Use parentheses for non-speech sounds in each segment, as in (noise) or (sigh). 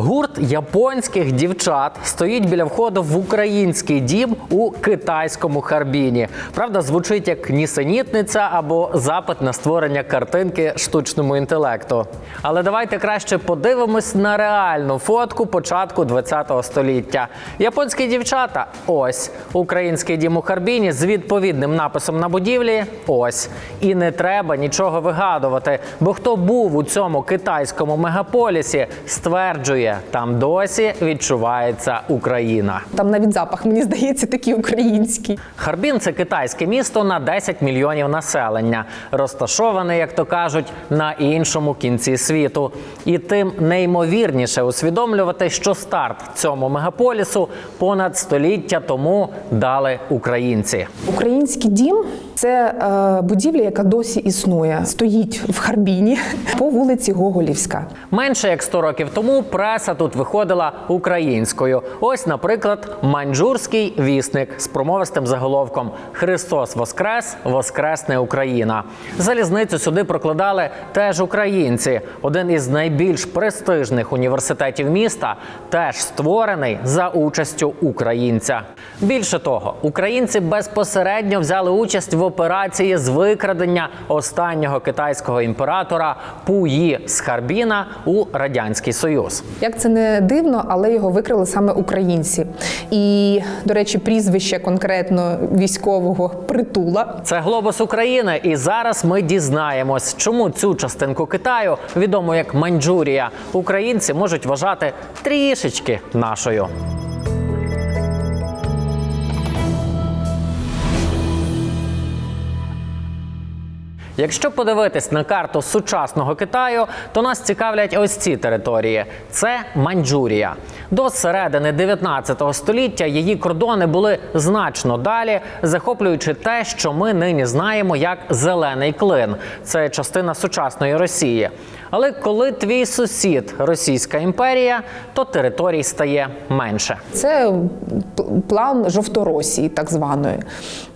Гурт японських дівчат стоїть біля входу в український дім у китайському Харбіні. Правда, звучить як нісенітниця або запит на створення картинки штучному інтелекту. Але давайте краще подивимось на реальну фотку початку ХХ століття. Японські дівчата ось український дім у Харбіні з відповідним написом на будівлі. Ось і не треба нічого вигадувати. Бо хто був у цьому китайському мегаполісі, стверджує, там досі відчувається Україна. Там навіть запах, мені здається, такий український. Харбін це китайське місто на 10 мільйонів населення, розташоване, як то кажуть, на іншому кінці світу. І тим неймовірніше усвідомлювати, що старт цьому мегаполісу понад століття тому дали українці. Український дім це е, будівля, яка досі існує. Стоїть в Харбіні (laughs) по вулиці Гоголівська. Менше як 100 років тому преса тут виходила українською. Ось, наприклад, маньчжурський вісник з промовистим заголовком Христос Воскрес, Воскресне Україна. Залізницю сюди прокладали теж українці. Один із найбільш престижних університетів міста теж створений за участю українця. Більше того, українці безпосередньо взяли участь в операції з викрадення останнього китайського імператора Пуї з Харбіна у радянський союз. Як це не дивно, але його викрили саме українці. І, до речі, прізвище конкретно військового притула Це глобус України, і зараз ми дізнаємось, чому цю частинку Китаю, відому як Маньчжурія, українці можуть вважати трішечки нашою. Якщо подивитись на карту сучасного Китаю, то нас цікавлять ось ці території. Це Маньчжурія. До середини 19 століття її кордони були значно далі, захоплюючи те, що ми нині знаємо як зелений клин. Це частина сучасної Росії. Але коли твій сусід Російська імперія, то територій стає менше. це план жовторосії, так званої.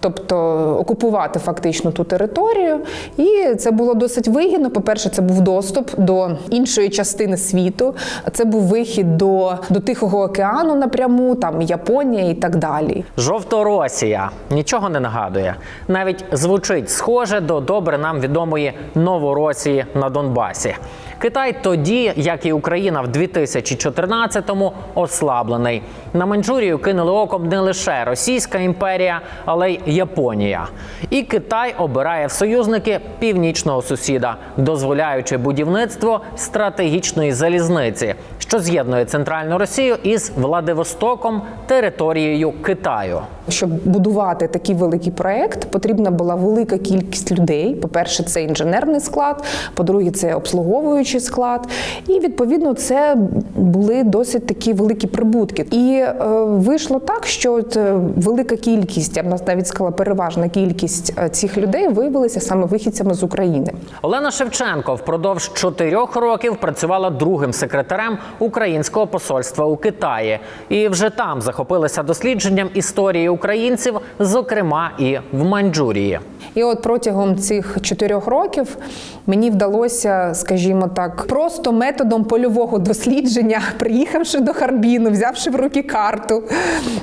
Тобто окупувати фактично ту територію, і це було досить вигідно. По-перше, це був доступ до іншої частини світу. Це був вихід до, до Тихого океану напряму, там Японія і так далі. Жовторосія нічого не нагадує. Навіть звучить схоже до добре нам відомої Новоросії на Донбасі. Китай тоді, як і Україна в 2014-му, ослаблений. На Маньчжурію кинули оком не лише Російська імперія, але й Японія. І Китай обирає в союзники північного сусіда, дозволяючи будівництво стратегічної залізниці, що з'єднує центральну Росію із Владивостоком, територією Китаю. Щоб будувати такий великий проект, потрібна була велика кількість людей. По-перше, це інженерний склад, по-друге, це обслуговуючий склад. І відповідно це були досить такі великі прибутки. І е, вийшло так, що от, е, велика кількість, я б навіть сказала, переважна кількість е, цих людей виявилися саме вихідцями з України. Олена Шевченко впродовж чотирьох років працювала другим секретарем українського посольства у Китаї, і вже там захопилася дослідженням історії українців, зокрема і в Маньчжурії. І от протягом цих чотирьох років мені вдалося, скажімо так, просто методом польового дослідження, (laughs) приїхавши до Харбіну, взявши в руки карту,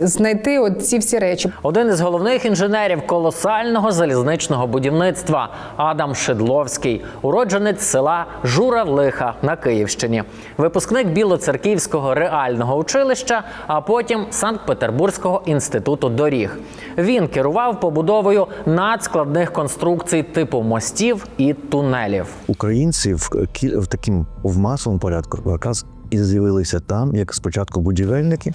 знайти от ці всі речі. Один із головних інженерів колосального залізничного будівництва Адам Шедловський, уродженець села Журавлиха на Київщині, випускник Білоцерківського реального училища, а потім Санкт-Петербурзького інституту доріг. Він керував побудовою надскладних конструкцій типу мостів і тунелів. Українці в, кі- в таким в масовому порядку якраз і з'явилися там, як спочатку будівельники,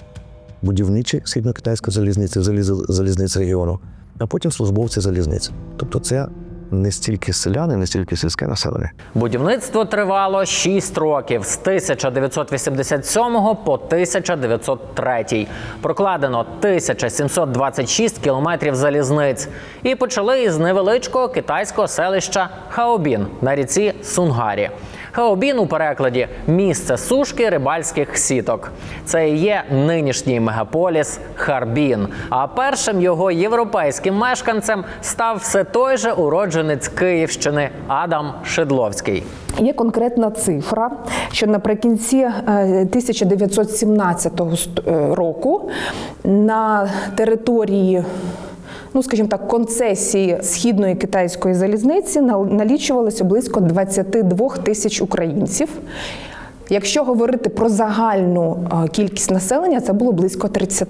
будівничі східно-китайської залізниці, заліз- залізниці регіону, а потім службовці залізниць. Тобто це не стільки селяни, не стільки сільське населення. Будівництво тривало 6 років з 1987 по 1903. Прокладено 1726 кілометрів залізниць. І почали із невеличкого китайського селища Хаобін на ріці Сунгарі. Хаобін у перекладі місце сушки рибальських сіток. Це і є нинішній мегаполіс Харбін. А першим його європейським мешканцем став все той же уродженець Київщини Адам Шидловський. Є конкретна цифра, що наприкінці е, 1917 ст- е, року на території. Ну, скажімо так, концесії східної китайської залізниці нал- налічувалося близько 22 тисяч українців. Якщо говорити про загальну е, кількість населення, це було близько 30.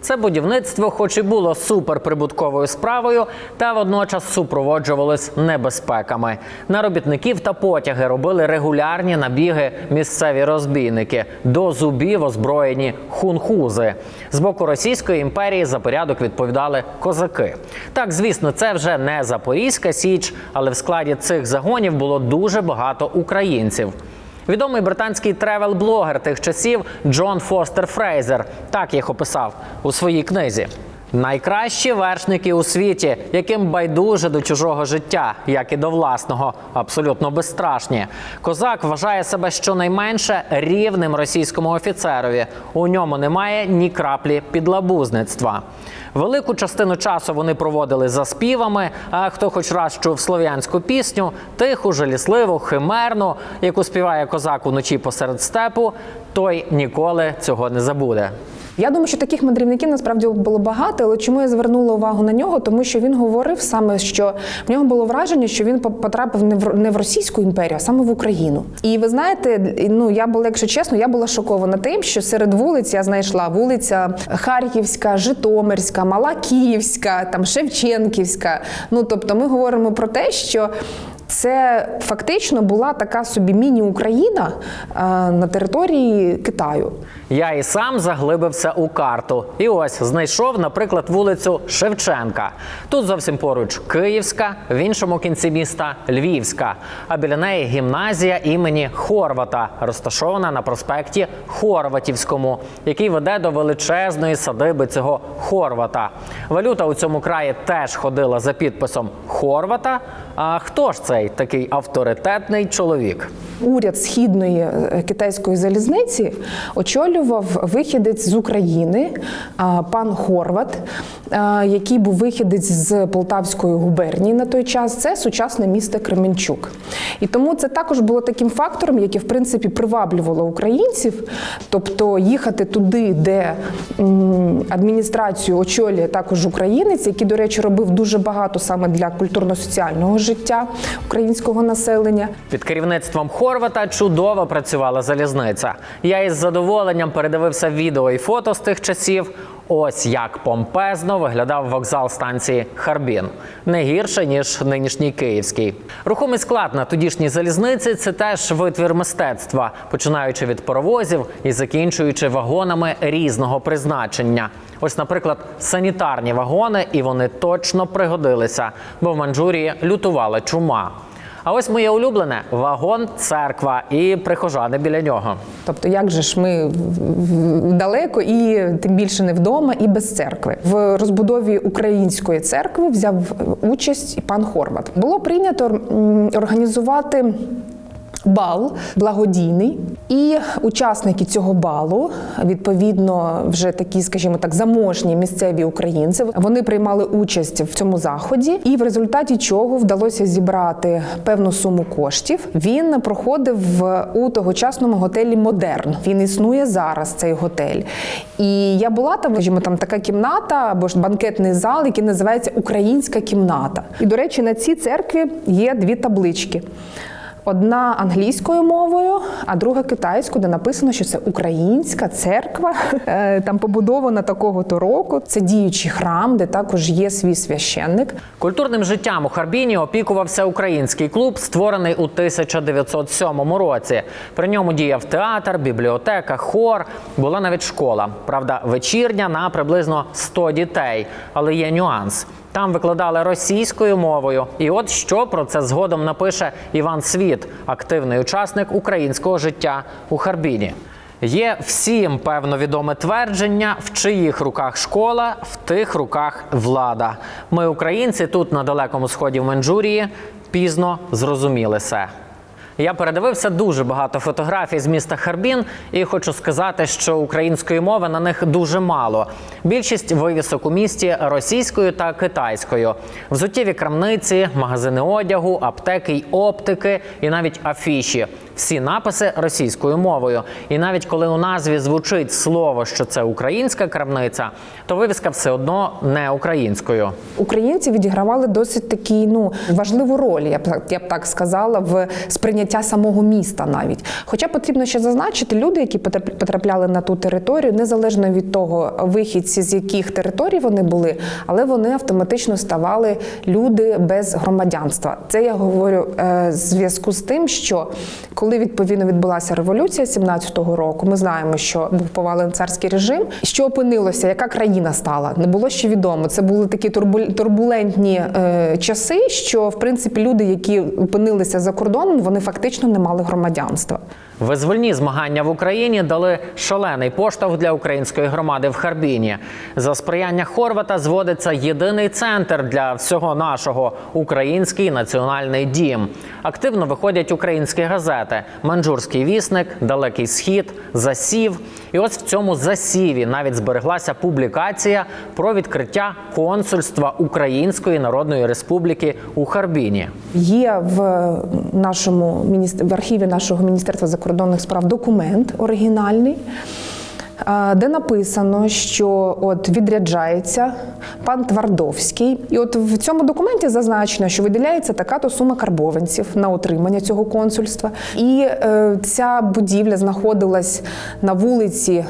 Це будівництво, хоч і було суперприбутковою справою, та водночас супроводжувалось небезпеками. На робітників та потяги робили регулярні набіги місцеві розбійники, до зубів озброєні хунхузи. З боку Російської імперії за порядок відповідали козаки. Так, звісно, це вже не Запорізька Січ, але в складі цих загонів було дуже багато українців. Відомий британський тревел-блогер тих часів Джон Фостер Фрейзер так їх описав у своїй книзі. Найкращі вершники у світі, яким байдуже до чужого життя, як і до власного, абсолютно безстрашні. Козак вважає себе щонайменше рівним російському офіцерові. У ньому немає ні краплі підлабузництва. Велику частину часу вони проводили за співами. А хто хоч раз чув слов'янську пісню, тиху, жалісливу, химерну, яку співає козак уночі посеред степу, той ніколи цього не забуде. Я думаю, що таких мандрівників насправді було багато, але чому я звернула увагу на нього? Тому що він говорив саме, що в нього було враження, що він по- потрапив не в не в Російську імперію, а саме в Україну. І ви знаєте, ну я була, якщо чесно, я була шокована тим, що серед вулиць я знайшла вулиця Харківська, Житомирська, Мала Київська, там Шевченківська. Ну тобто, ми говоримо про те, що. Це фактично була така собі міні-Україна на території Китаю. Я і сам заглибився у карту. І ось знайшов, наприклад, вулицю Шевченка. Тут зовсім поруч Київська, в іншому кінці міста Львівська. А біля неї гімназія імені Хорвата, розташована на проспекті Хорватівському, який веде до величезної садиби цього Хорвата. Валюта у цьому краї теж ходила за підписом Хорвата. А хто ж цей такий авторитетний чоловік? Уряд східної е, китайської залізниці очолював вихідець з України, пан Хорват, який був вихідець з Полтавської губернії на той час. Це сучасне місто Кременчук. І тому це також було таким фактором, яке в принципі приваблювало українців, тобто їхати туди, де адміністрацію очолює також українець, який, до речі, робив дуже багато саме для культурно-соціального життя українського населення. Під керівництвом Хорвата чудово працювала залізниця. Я із задоволенням передивився відео і фото з тих часів. Ось як помпезно виглядав вокзал станції Харбін. Не гірше ніж нинішній київський. Рухомий склад на тодішній залізниці це теж витвір мистецтва, починаючи від паровозів і закінчуючи вагонами різного призначення. Ось, наприклад, санітарні вагони, і вони точно пригодилися, бо в Манчжурії лютувала чума. А ось моє улюблене вагон церква і прихожани біля нього. Тобто, як же ж ми далеко і тим більше не вдома, і без церкви. В розбудові української церкви взяв участь і пан Хорват. Було прийнято організувати. Бал благодійний, і учасники цього балу, відповідно, вже такі, скажімо так, заможні місцеві українці. Вони приймали участь в цьому заході, і в результаті чого вдалося зібрати певну суму коштів. Він проходив у тогочасному готелі Модерн. Він існує зараз. Цей готель. І я була там, скажімо, там така кімната або ж банкетний зал, який називається Українська кімната. І до речі, на цій церкві є дві таблички. Одна англійською мовою, а друга китайською, де написано, що це українська церква, (laughs) е, там побудована такого-то року. Це діючий храм, де також є свій священник. Культурним життям у Харбіні опікувався український клуб, створений у 1907 році. При ньому діяв театр, бібліотека, хор. Була навіть школа. Правда, вечірня на приблизно 100 дітей. Але є нюанс. Там викладали російською мовою. І от що про це згодом напише Іван Світ, активний учасник українського життя у Харбіні. Є всім певно відоме твердження, в чиїх руках школа, в тих руках влада. Ми, українці, тут на далекому сході в Манчжурії, пізно зрозуміли це. Я передивився дуже багато фотографій з міста Харбін, і хочу сказати, що української мови на них дуже мало. Більшість вивісок у місті російською та китайською. Взуттєві крамниці, магазини одягу, аптеки й оптики, і навіть афіші. Всі написи російською мовою. І навіть коли у назві звучить слово, що це українська крамниця, то вивіска все одно не українською. Українці відігравали досить такі ну важливу роль, я б я б так сказала, в сприйняття самого міста навіть. Хоча потрібно ще зазначити, люди, які потрап- потрапляли на ту територію, незалежно від того, вихідці з яких територій вони були, але вони автоматично ставали люди без громадянства. Це я говорю е, в зв'язку з тим, що коли відповідно відбулася революція 17-го року, ми знаємо, що був повалений царський режим. Що опинилося, яка країна стала? Не було ще відомо. Це були такі турбулентні е, часи, що в принципі люди, які опинилися за кордоном, вони фактично не мали громадянства. Визвольні змагання в Україні дали шалений поштовх для української громади в Харбіні. За сприяння Хорвата зводиться єдиний центр для всього нашого український національний дім. Активно виходять українські газети: Манджурський вісник, Далекий Схід, Засів. І ось в цьому засіві навіть збереглася публікація про відкриття консульства Української Народної Республіки у Харбіні. Є в нашому міністр... в архіві нашого міністерства закордонних справ документ оригінальний. е, Де написано, що от відряджається пан Твардовський, і от в цьому документі зазначено, що виділяється така то сума карбованців на отримання цього консульства, і е, ця будівля знаходилась на вулиці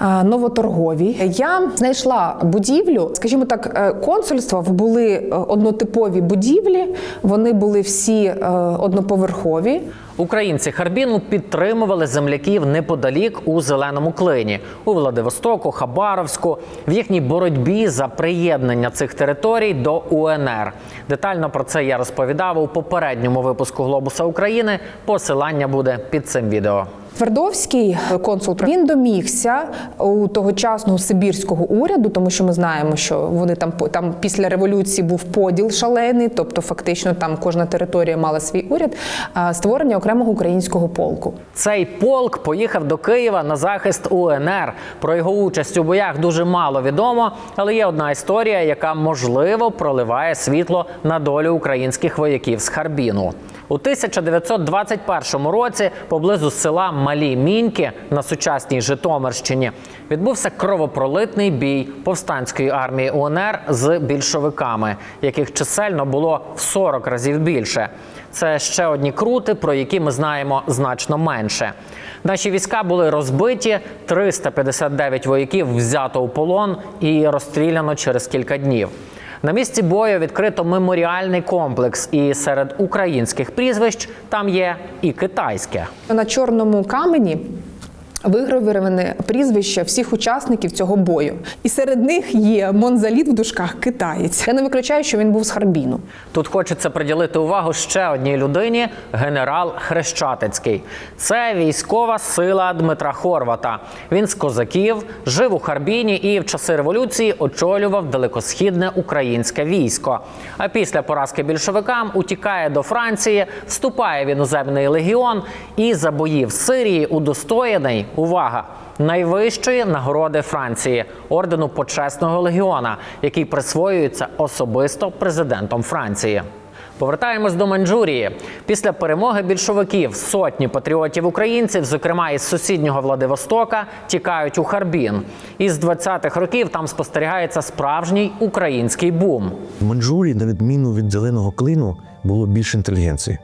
е, Новоторговій. Я знайшла будівлю, скажімо так, е, консульства були однотипові будівлі, вони були всі одноповерхові. Українці Харбіну підтримували земляків неподалік у зеленому клині у Владивостоку, Хабаровську в їхній боротьбі за приєднання цих територій до УНР. Детально про це я розповідав у попередньому випуску Глобуса України. Посилання буде під цим відео. Твардовський е, консул він домігся у тогочасного сибірського уряду, тому що ми знаємо, що вони там там після революції був поділ шалений, тобто фактично там кожна територія мала свій уряд. Створення окремого українського полку. Цей полк поїхав до Києва на захист УНР. Про його участь у боях дуже мало відомо, але є одна історія, яка можливо проливає світло на долю українських вояків з Харбіну. У 1921 році поблизу села Малі Міньки на сучасній Житомирщині відбувся кровопролитний бій повстанської армії УНР з більшовиками, яких чисельно було в 40 разів більше. Це ще одні крути, про які ми знаємо значно менше. Наші війська були розбиті, 359 вояків взято у полон і розстріляно через кілька днів. На місці бою відкрито меморіальний комплекс, і серед українських прізвищ там є і китайське. На чорному камені вигравироване прізвища всіх учасників цього бою. І серед них є Монзаліт в дужках китаєць. Я не виключаю, що він був з Харбіну. Тут хочеться приділити увагу ще одній людині генерал Хрещатицький. Це військова сила Дмитра Хорвата. Він з козаків, жив у Харбіні і в часи революції очолював далекосхідне українське військо. А після поразки більшовикам утікає до Франції, вступає в іноземний легіон і за бої в Сирії удостоєний увага. Найвищої нагороди Франції ордену почесного легіона, який присвоюється особисто президентом Франції. Повертаємось до Маньчжурії. Після перемоги більшовиків сотні патріотів українців, зокрема із сусіднього Владивостока, тікають у Харбін. Із 20-х років там спостерігається справжній український бум. В Маньчжурії, на відміну від зеленого клину, було більше інтелігенції.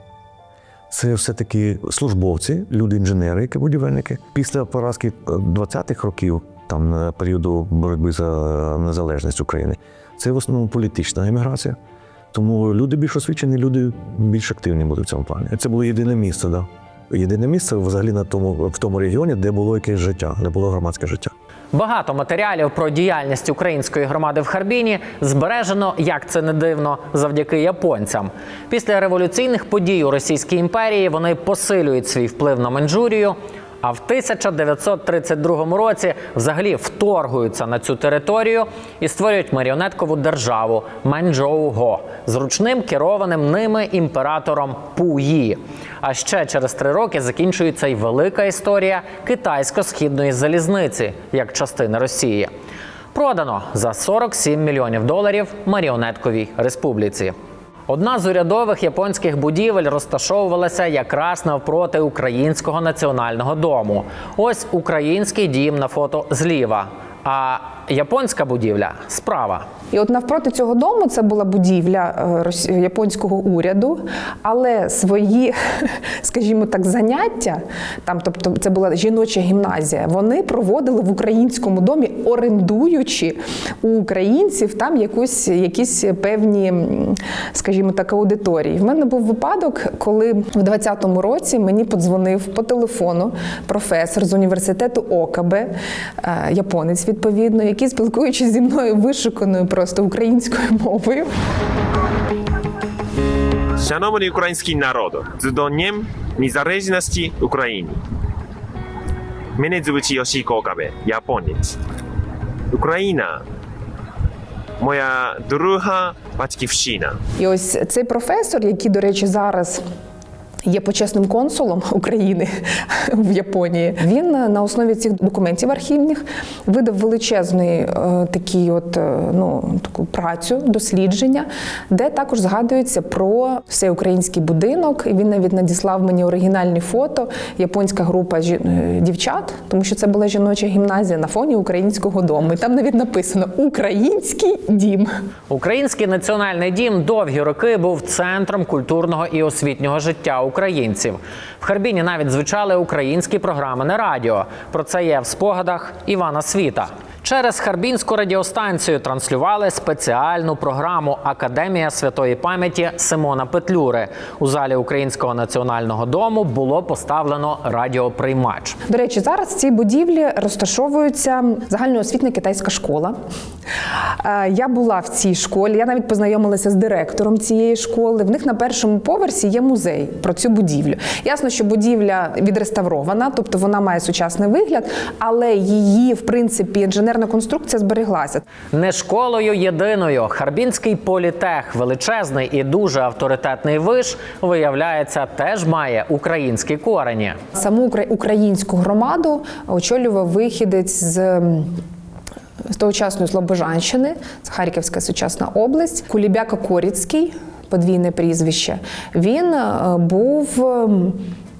Це все-таки службовці, люди-інженери, які будівельники. Після поразки е, 20-х років, там періоду боротьби за незалежність України, це в основному політична еміграція. Тому люди більш освічені, люди більш активні були в цьому плані. Це було єдине місце, да. Єдине місце взагалі на тому, в тому регіоні, де було якесь життя, де було громадське життя. Багато матеріалів про діяльність української громади в Харбіні збережено, як це не дивно, завдяки японцям. Після революційних подій у Російській імперії вони посилюють свій вплив на Маньчжурію. А в 1932 році взагалі вторгуються на цю територію і створюють маріонеткову державу Маньчжоу-го з ручним керованим ними імператором Пуї. А ще через три роки закінчується й велика історія китайсько-східної залізниці як частини Росії. Продано за 47 мільйонів доларів маріонетковій республіці. Одна з урядових японських будівель розташовувалася якраз навпроти українського національного дому. Ось український дім на фото зліва, а японська будівля справа. І от навпроти цього дому це була будівля е, японського уряду, але свої, (laughs) скажімо так, заняття, там, тобто це була жіноча гімназія, вони проводили в українському домі, орендуючи у українців там якусь, якісь певні, скажімо так, аудиторії. В мене був випадок, коли в 20-му році мені подзвонив по телефону професор з університету Окабе, е, японець відповідно, який спілкуючись зі мною вишуканою просто українською мовою. Шановний український народ, з Днем Незалежності України. Мене звуть Йошіко Окабе, японець. Україна – моя друга батьківщина. І ось цей професор, який, до речі, зараз. Є почесним консулом України (laughs) в Японії. Він е, на основі цих документів архівних видав величезний е, такий, от е, ну таку працю, дослідження, де також згадується про всеукраїнський будинок. І він навіть надіслав мені оригінальні фото. Японська група дівчат, тому що це була жіноча гімназія на фоні українського дому. І там навіть написано Український дім. Український національний дім довгі роки був центром культурного і освітнього життя українців. В Харбіні навіть звучали українські програми на радіо. Про це є в спогадах Івана Світа. Через Харбінську радіостанцію транслювали спеціальну програму Академія святої пам'яті Симона Петлюри. У залі Українського національного дому було поставлено радіоприймач. До речі, зараз в цій будівлі розташовується загальноосвітня китайська школа. Е, Я була в цій школі, я навіть познайомилася з директором цієї школи. В них на першому поверсі є музей про цю будівлю. Ясно, що будівля відреставрована, тобто вона має сучасний вигляд, але її, в принципі, інженерна конструкція збереглася. Не школою єдиною Харбінський політех, величезний і дуже авторитетний виш, виявляється, теж має українські корені. Саму укра- українську громаду очолював вихідець з. З тогочасної Слобожанщини, це Харківська сучасна область, Кулібяка Коріцький, подвійне прізвище. Він е, був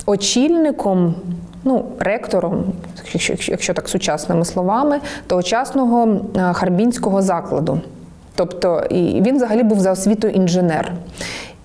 очільником, ну, ректором, якщо, якщо- так сучасними словами, тогочасного е, харбінського закладу. Тобто і він взагалі був за освітою інженер.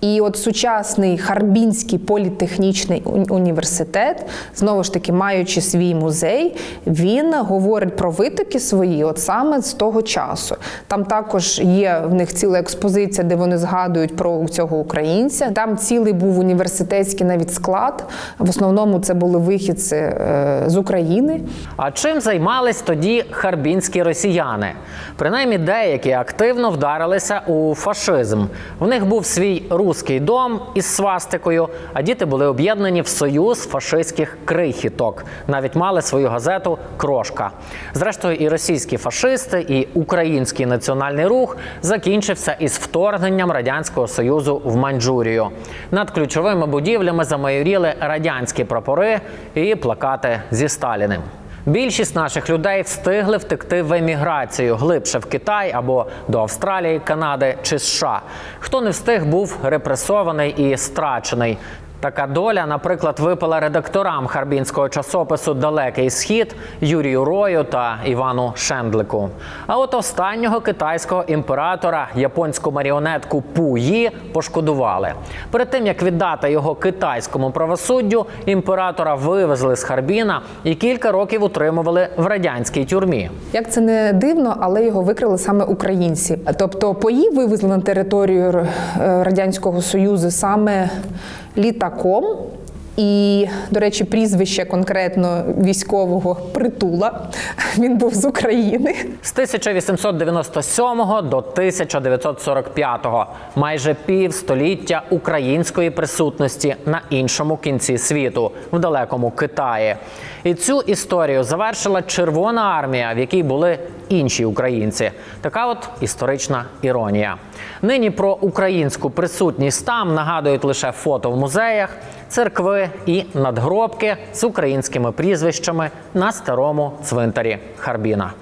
І от сучасний Харбінський політехнічний університет, знову ж таки, маючи свій музей, він говорить про витоки свої, от саме з того часу. Там також є в них ціла експозиція, де вони згадують про цього українця. Там цілий був університетський навіть склад. В основному це були вихідці е, з України. А чим займались тоді харбінські росіяни? Принаймні деякі активно вдарилися у фашизм. В них був свій руський дом із свастикою, а діти були об'єднані в союз фашистських крихіток. Навіть мали свою газету Крошка. Зрештою, і російські фашисти, і український національний рух закінчився із вторгненням радянського союзу в Маньчжурію. Над ключовими будівлями замайоріли радянські прапори і плакати зі Сталіним. Більшість наших людей встигли втекти в еміграцію глибше в Китай або до Австралії, Канади чи США. Хто не встиг, був репресований і страчений. Така доля, наприклад, випала редакторам харбінського часопису Далекий Схід Юрію Рою та Івану Шендлику. А от останнього китайського імператора японську маріонетку Пуї пошкодували. Перед тим як віддати його китайському правосуддю, імператора вивезли з Харбіна і кілька років утримували в радянській тюрмі. Як це не дивно, але його викрили саме українці. Тобто пої вивезли на територію е, Радянського Союзу саме літаком. І, до речі, прізвище конкретно військового притула. (laughs) Він був з України. З 1897 до 1945 майже півстоліття української присутності на іншому кінці світу, в далекому Китаї. І цю історію завершила Червона армія, в якій були інші українці. Така от історична іронія. Нині про українську присутність там нагадують лише фото в музеях, церкви і надгробки з українськими прізвищами на старому цвинтарі Харбіна.